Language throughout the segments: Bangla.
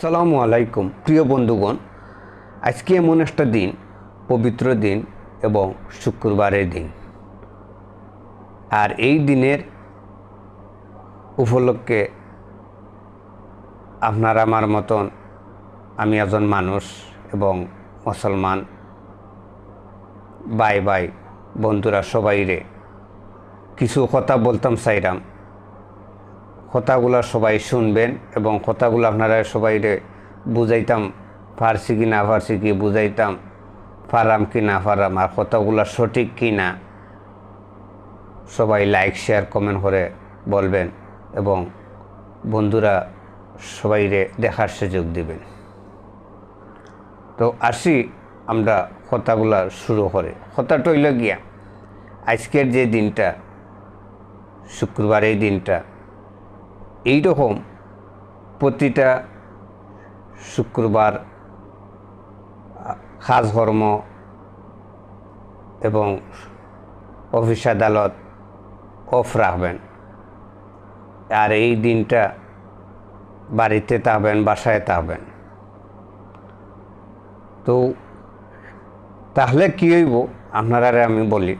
সালামু আলাইকুম, প্রিয় বন্ধুগণ। আজকে এমন একটা দিন, পবিত্র দিন এবং শুক্রবারের দিন। আর এই দিনের উপলক্ষে আপনার আমার মতন আমি একজন মানুষ এবং মুসলমান বাই বাই বন্ধুরা সবাইরে কিছু কথা বলতাম চাইরাম। কথাগুলো সবাই শুনবেন এবং কথাগুলো আপনারা সবাইরে বুঝাইতাম পারছি কি না পারছি কি বুঝাইতাম, ফারাম কি না ফারাম, আর কথাগুলো সঠিক কি না, সবাই লাইক শেয়ার কমেন্ট করে বলবেন এবং বন্ধুরা সবাইরে দেখার সুযোগ দিবেন। তো আসি আমরা কথাগুলা শুরু করে। কথাটা হইল গিয়া, আজকের যে দিনটা শুক্রবার এই দিনটা এই রকম প্রতিটা শুক্রবার খাস কর্ম এবং অফিস আদালত অফ রাখবেন। আর এই দিনটা বাড়িতে থাকবেন, বাসায় থাকবেন। তো তাহলে কী হইব? আপনারা আমি বলি,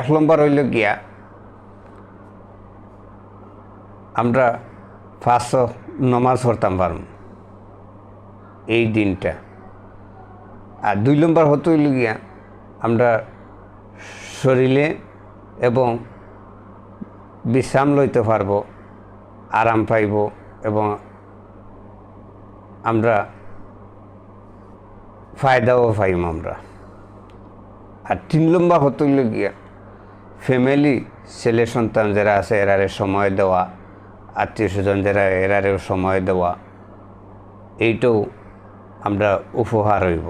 এক নম্বর হইল গিয়া আমরা ফার্স্ট নমাজ পড়তাম পারম এই দিনটা। আর দুই নম্বর হতে গিয়া আমরা শরীরে এবং বিশ্রাম লইতে পারব, আরাম পাইব এবং আমরা ফায়দাও পাইম আমরা। আর তিন নম্বর হতে গিয়া ফ্যামিলি ছেলে সন্তান যারা আছে, এরারে সময় দেওয়া আত্মীয় স্বজন যারা এরারেও সময় দেওয়া এইটাও আমরা উপহার হইব।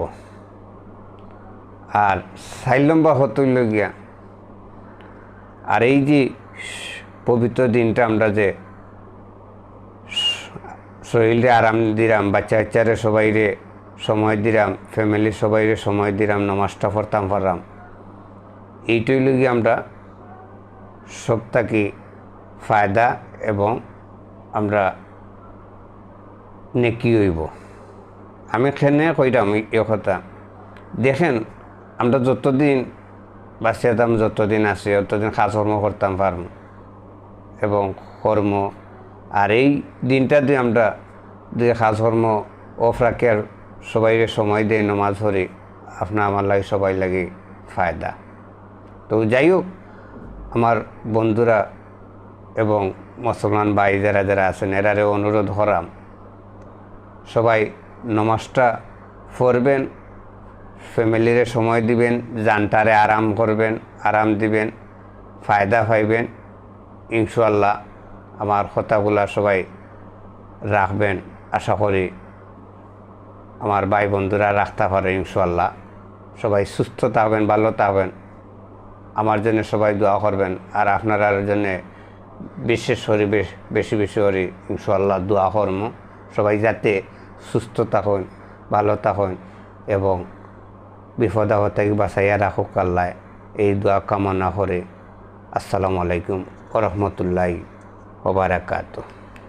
আর চার নম্বর হতইল গিয়া, আর এই যে পবিত্র দিনটা আমরা যে শরীরে আরাম দিলাম বাচ্চা বাচ্চারে সবাইরে সময় দিলাম ফ্যামিলি সবাইরে সময় দিলাম নমাজটা পড়তাম পারলাম এইটাই লগিয়ে আমরা সপ্তাহে ফায়দা এবং আমরা নেকি হইব। আমি খেনে কইরাম এ কথা। দেখেন, আমরা যতদিন বাঁচিয়াতাম, যতদিন আছে ততদিন কাজকর্ম করতাম পারম এবং কর্ম। আর এই দিনটা দিয়ে আমরা যে কাজকর্ম অফ রাখি আর সবাই সময় দেয়, নমাজ ধরে আপনার আমার লাগে সবাই লাগে ফায়দা। তো যাই হোক, আমার বন্ধুরা এবং মুসলমান ভাই যারা যারা আছেন, এরারে অনুরোধ করাম। সবাই নমাজটা পড়বেন, ফ্যামিলিরে সময় দিবেন, জানটারে আরাম করবেন, আরাম দিবেন, ফায়দা পাইবেন। ইনশাল্লাহ আমার কথাগুলা সবাই রাখবেন। আশা করি আমার ভাই বন্ধুরা রাখতে পারে ইনশাল্লাহ সবাই সুস্থ থাকবেন, ভালো থাকবেন। আমার জন্য সবাই দোয়া করবেন। আর আপনার জন্য বিশেষ করে বেশি বেশি করে ইনশাল্লাহ দোয়া কর্ম সবাই যাতে সুস্থতা থাকুন ভালোতা থাকুন এবং বিপদাহ থেকে বাঁচাইয়া রাখুক আল্লাহ এই দোয়া কামনা করে। আসসালামু আলাইকুম ওরহমতুল্লাহ ওবরাকাত